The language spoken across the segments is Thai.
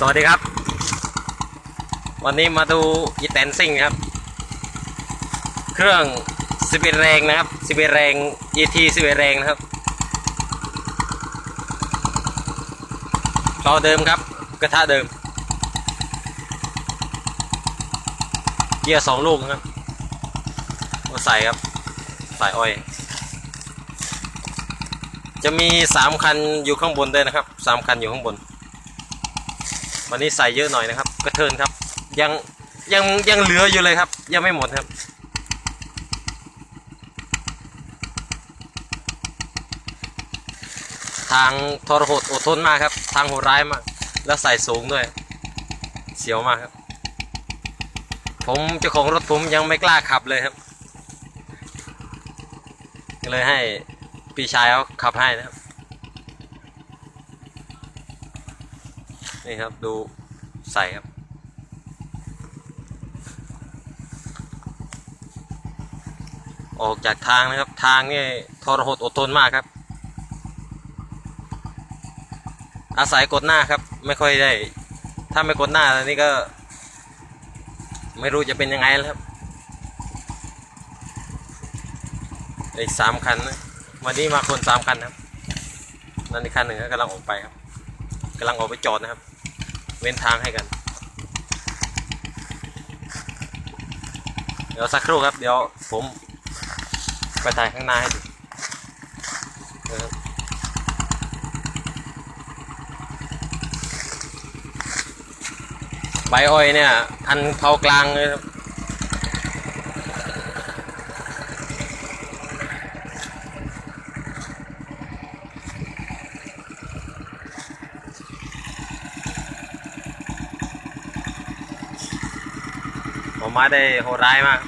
สวัสดีครับ วันนี้มาดูอีแตนซิ่งครับ เครื่อง11แรงนะครับ11แรง ET 11แรงนะครับต่อเดิมครับ กระทะเดิม เกียร์สองลูกนะครับมาใส่ครับ ใส่อ้อย จะมีสามคันอยู่ข้างบนด้วยนะครับสามคันอยู่ข้างบน วันนี้ใส่เยอะหน่อยนะครับ กระเทินครับ ยังยังยังเหลืออยู่เลยครับ ยังไม่หมดครับทางทรหดอดทนมากครับ ทางโหดร้ายมาก แล้วใส่สูงด้วย เสียวมากครับ ผมเจ้าของรถผมยังไม่กล้าขับเลยครับ เลยให้พี่ชายเขาขับให้นะครับ นี่ครับดูใส่ครับ ออกจากทางนะครับ ทางนี่ทรหดอดทนมากครับ อาศัยกดหน้าครับ ไม่ค่อยได้ ถ้าไม่กดหน้าตอนนี้ก็ ไม่รู้จะเป็นยังไงแล้วครับอีกสามคันนะวันนี้มาคนสามคันครับนั่นอีกคันหนึ่งก็กำลังออกไปครับกำลังออกไปจอดนะครับ เว้นทางให้กัน เดี๋ยวสักครู่ครับ เดี๋ยวผมไปถ่ายข้างหน้าให้ดูใบอ้อยเนี่ย อันเผากลางเลยครับ ออกมาได้โหดร้ายมาก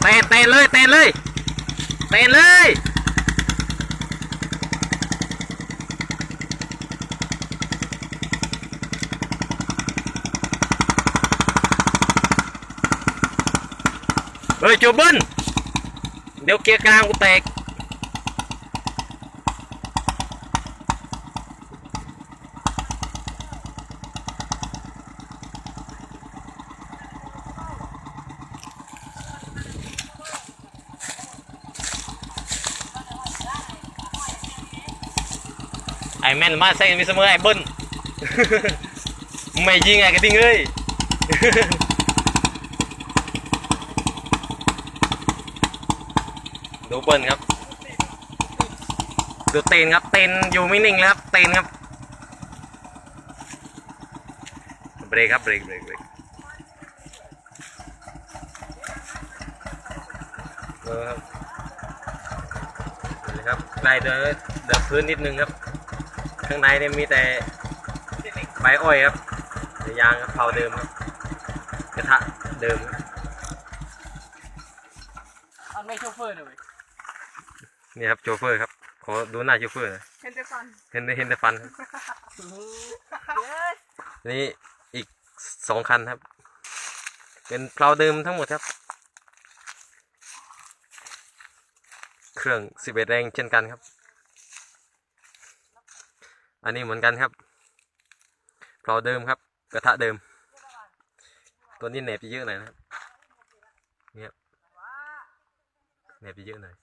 เตะเตะเลยเตะเลยเตะเลย เฮ้ยจูบึนเดี๋ยวเกียร์กลางกูแตกไดูเปิ้ลครับดูเตนครับเตนอยู่ไม่นิ่งแล้วครับเตนครับเบรกครับเบรกเบรกเบรกเออครับนี่ครับใกล้เดินเดินพื้นนิดนึงครับ ข้างในเนี่ยมีแต่ใบอ้อยครับยางครับเผาเดิมครับกระทะเดิมครับมันไม่โนี่ครับโชเฟอร์ครับ ขอดูหน้าโชเฟอร์หน่อยเห็นแต่ฟันเห็นได้เห็นแต่ฟันครับเย้ยนี่อีกสองคันครับ เป็นเพลาเดิมทั้งหมดครับ เครื่องสิบเอ็ดแรงเช่นกันครับ อันนี้เหมือนกันครับเพลาเดิมครับ กระทะเดิม ตัวนี้เหน็บจะเยอะหน่อยนะครับนี่ครับเหน็บจะเยอะหน่อย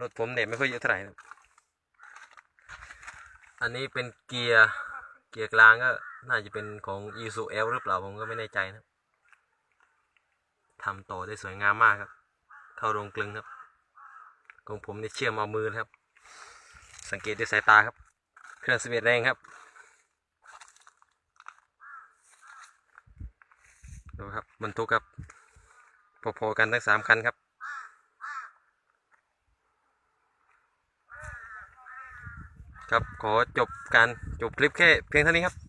รถผมเหน็บไม่ค่อยเยอะเท่าไหร่นะอันนี้เป็นเกียร์เกียร์กลางก็น่าจะเป็นของ i s u L หรือเปล่าผมก็ไม่แน่ใจนะทำต่อได้สวยงามมากครับ เข้าโรงกลึงครับ ของผมนี่เชื่อมเอามือครับ สังเกตด้วยสายตาครับ เครื่องสเวตแรงครับ ดูครับบรรทุกครับพอๆกันทั้งสามคันครับ ครับขอจบการจบคลิปแค่เพียงเท่านี้ครับ